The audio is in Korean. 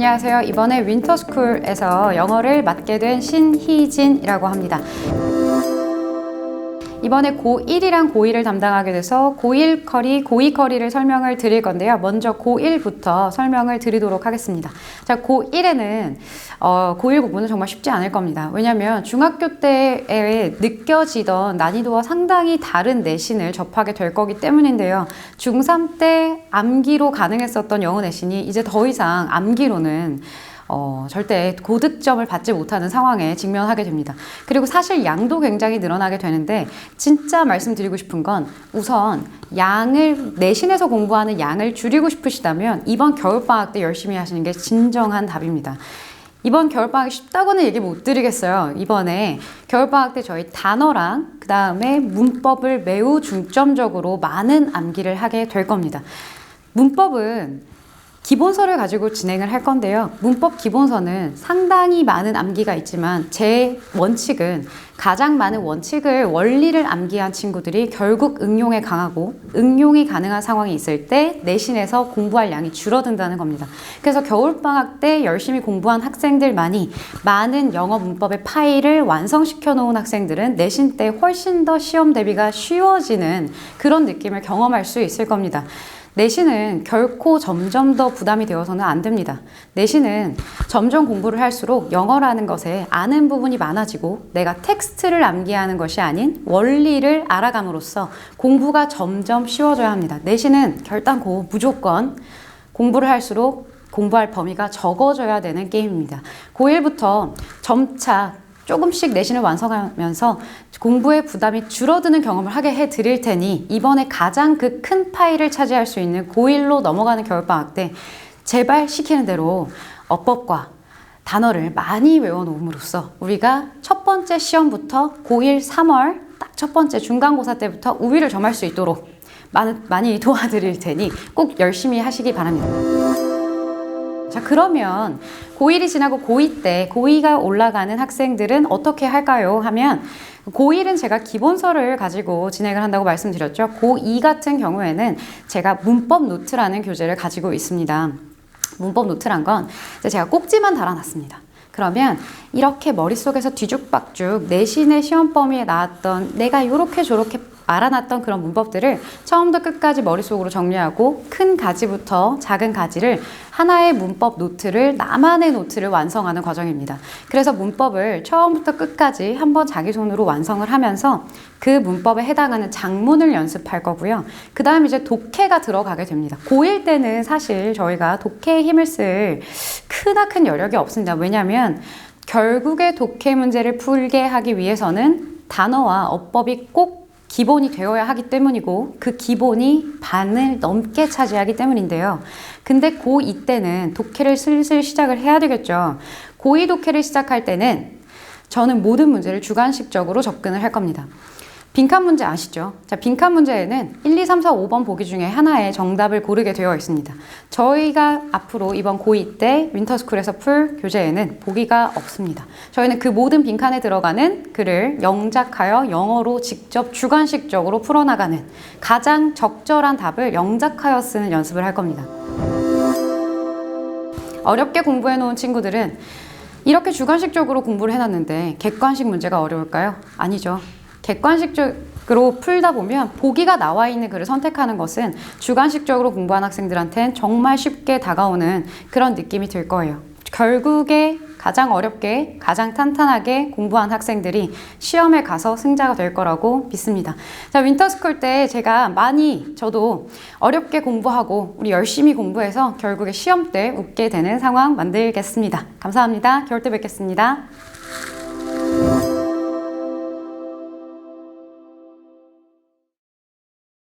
안녕하세요. 이번에 윈터스쿨에서 영어를 맡게 된 신희진이라고 합니다. 이번에 고1이랑 고2를 담당하게 돼서 고1 커리, 고2 커리를 설명을 드릴 건데요. 먼저 고1부터 설명을 드리도록 하겠습니다. 자, 고1에는 어, 고1 공부는 정말 쉽지 않을 겁니다. 왜냐하면 중학교 때에 느껴지던 난이도와 상당히 다른 내신을 접하게 될 거기 때문인데요. 중3 때 암기로 가능했었던 영어 내신이 이제 더 이상 암기로는 어, 절대 고득점을 받지 못하는 상황에 직면하게 됩니다. 그리고 사실 양도 굉장히 늘어나게 되는데 진짜 말씀드리고 싶은 건 우선 양을 내신에서 공부하는 양을 줄이고 싶으시다면 이번 겨울방학 때 열심히 하시는 게 진정한 답입니다. 이번 겨울방학이 쉽다고는 얘기 못 드리겠어요. 이번에 겨울방학 때 저희 단어랑 그 다음에 문법을 매우 중점적으로 많은 암기를 하게 될 겁니다. 문법은 기본서를 가지고 진행을 할 건데요. 문법 기본서는 상당히 많은 암기가 있지만 제 원칙은 가장 많은 원칙을 원리를 암기한 친구들이 결국 응용에 강하고 응용이 가능한 상황이 있을 때 내신에서 공부할 양이 줄어든다는 겁니다. 그래서 겨울방학 때 열심히 공부한 학생들만이 많은 영어 문법의 파일을 완성시켜 놓은 학생들은 내신 때 훨씬 더 시험 대비가 쉬워지는 그런 느낌을 경험할 수 있을 겁니다. 내신은 결코 점점 더 부담이 되어서는 안 됩니다. 내신은 점점 공부를 할수록 영어라는 것에 아는 부분이 많아지고 내가 텍스트를 암기하는 것이 아닌 원리를 알아감으로써 공부가 점점 쉬워져야 합니다. 내신은 결단코 무조건 공부를 할수록 공부할 범위가 적어져야 되는 게임입니다. 고1부터 점차 조금씩 내신을 완성하면서 공부의 부담이 줄어드는 경험을 하게 해 드릴 테니 이번에 가장 그 큰 파일을 차지할 수 있는 고1로 넘어가는 겨울방학 때 제발 시키는 대로 어법과 단어를 많이 외워 놓음으로써 우리가 첫 번째 시험부터 고1 3월 딱 첫 번째 중간고사 때부터 우위를 점할 수 있도록 많이, 많이 도와드릴 테니 꼭 열심히 하시기 바랍니다. 자, 그러면 고1이 지나고 고2 때 고2가 올라가는 학생들은 어떻게 할까요? 하면 고1은 제가 기본서를 가지고 진행을 한다고 말씀드렸죠. 고2 같은 경우에는 제가 문법 노트라는 교재를 가지고 있습니다. 문법 노트란 건 제가 꼭지만 달아놨습니다. 그러면 이렇게 머릿속에서 뒤죽박죽 내신의 시험 범위에 나왔던 내가 이렇게 저렇게 알아놨던 그런 문법들을 처음부터 끝까지 머릿속으로 정리하고 큰 가지부터 작은 가지를 하나의 문법 노트를 나만의 노트를 완성하는 과정입니다. 그래서 문법을 처음부터 끝까지 한번 자기 손으로 완성을 하면서 그 문법에 해당하는 장문을 연습할 거고요. 그 다음 이제 독해가 들어가게 됩니다. 고1 때는 사실 저희가 독해에 힘을 쓸 크나큰 여력이 없습니다. 왜냐하면 결국에 독해 문제를 풀게 하기 위해서는 단어와 어법이 꼭 기본이 되어야 하기 때문이고 그 기본이 반을 넘게 차지하기 때문인데요. 근데 고2 때는 독해를 슬슬 시작을 해야 되겠죠. 고2 독해를 시작할 때는 저는 모든 문제를 주관식적으로 접근을 할 겁니다. 빈칸 문제 아시죠? 자, 빈칸 문제에는 1, 2, 3, 4, 5번 보기 중에 하나의 정답을 고르게 되어 있습니다. 저희가 앞으로 이번 고2 때 윈터스쿨에서 풀 교재에는 보기가 없습니다. 저희는 그 모든 빈칸에 들어가는 글을 영작하여 영어로 직접 주관식적으로 풀어나가는 가장 적절한 답을 영작하여 쓰는 연습을 할 겁니다. 어렵게 공부해 놓은 친구들은 이렇게 주관식적으로 공부를 해놨는데 객관식 문제가 어려울까요? 아니죠. 객관식적으로 풀다 보면 보기가 나와 있는 글을 선택하는 것은 주관식적으로 공부한 학생들한테는 정말 쉽게 다가오는 그런 느낌이 들 거예요. 결국에 가장 어렵게 가장 탄탄하게 공부한 학생들이 시험에 가서 승자가 될 거라고 믿습니다. 자, 윈터스쿨 때 제가 많이 저도 어렵게 공부하고 우리 열심히 공부해서 결국에 시험 때 웃게 되는 상황 만들겠습니다. 감사합니다. 겨울 때 뵙겠습니다.